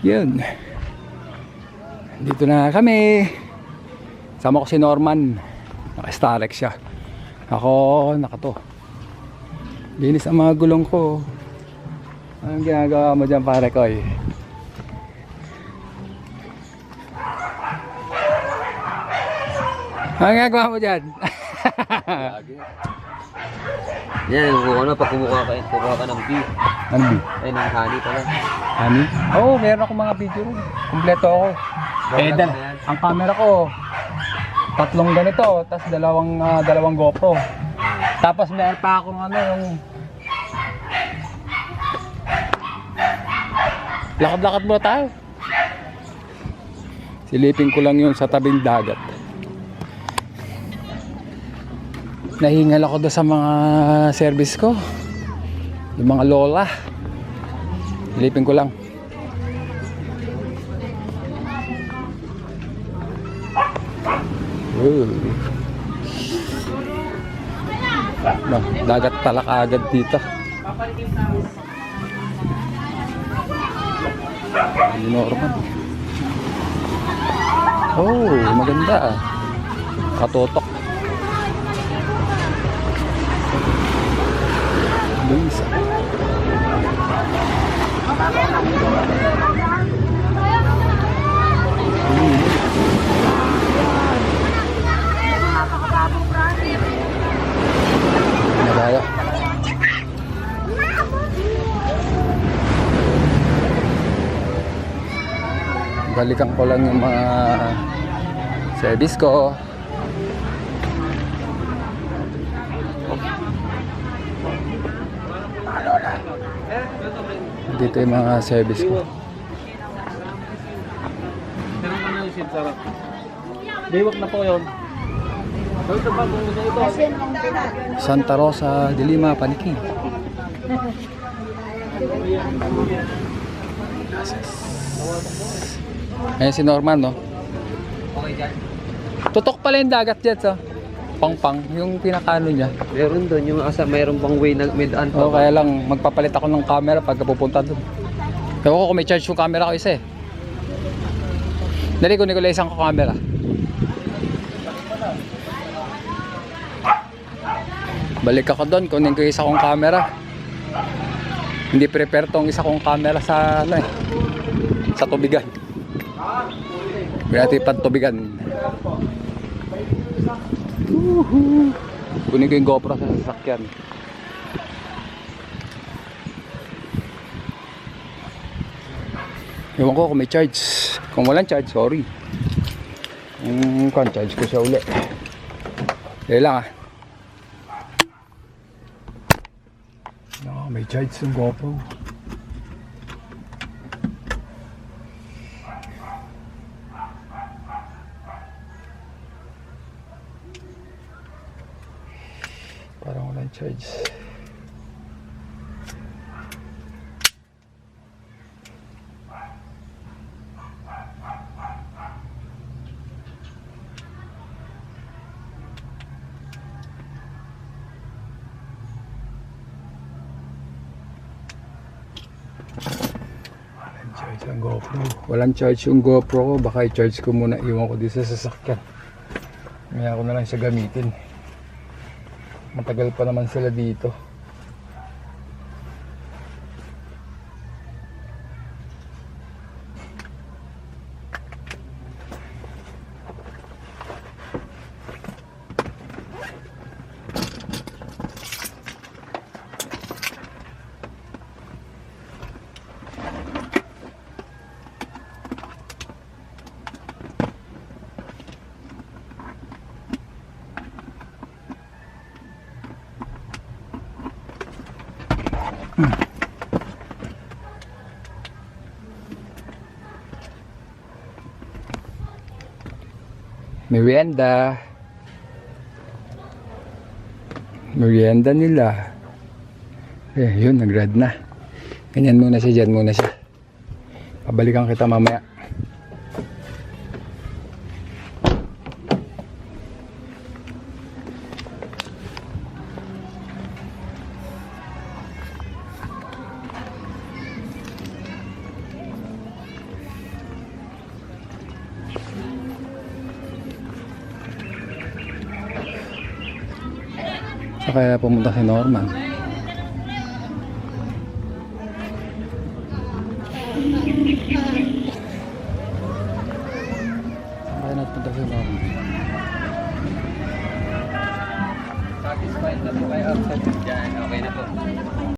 Yun. Dito na kami. Sama ko si Norman. Naka-starex siya. Ako, nakato. Linis ang mga gulong ko. Anong ginagawa mo dyan pare ko eh? Anong ginagawa mo dyan? Yan, kung ano, pag kumukuha ka, kumukuha ka ng beef, ano ba? ay ng honey pala. Ano? Oo, oh, meron ako mga video rin. Kompleto ako. Eh, dal- ang camera ko, tatlong ganito, tapos dalawang, ah, dalawang GoPro. Tapos meron pa akong ano, yung... Lakad-lakad muna tayo. Silipin ko lang yun sa tabing dagat. Nahingal ako doon sa mga service ko. Yung mga lola. Silipin ko lang. Ooh. No, dagat pala kaagad dito. Normal. Oh, maganda. Katotok. Luisa. Nagaya. Balikan ko lang yung mga service ko. Dito yung mga service ko. Ka na po yun. Santa Rosa de Lima, Paniking. Ayan si Norman, no? Okay. Tutok pala yung dagat dyan, so. Pang-pang, yung pinakano niya. Meron doon yung asa, mayroon pang way na midaan pa. Oo, kaya lang, magpapalit ako ng camera pagka pupunta doon. Ewan ko kung may charge yung camera ko isa eh. Dali, kunin ko lang isang camera. Balik ako doon, kunin ko isa kong camera. Hindi prepare tong isa kong camera sa ano eh. Sa tubigan. Hindi natin tubigan. Woohoo! Kunin ko yung GoPro sa sasakyan. Ewan ko kung may charge. Kung walang charge, sorry. Hmm, kung charge ko siya uli. Dali lang ah. No, may charge yung GoPro. Walang charge ang GoPro. Walang charge yung GoPro ko. Baka i-charge ko muna. Iwan ko dito sa sasakyan. Kaya ko na lang siya gamitin. Matagal pa naman sila dito. Merienda. Merienda nila. Eh, yun, nag-red na. Ganyan muna siya, dyan muna siya. Pabalikan kita mamaya. Saan kaya pumunta si Norman? Kaya nagpunta si Norman? Satisfied na po kayo. Po.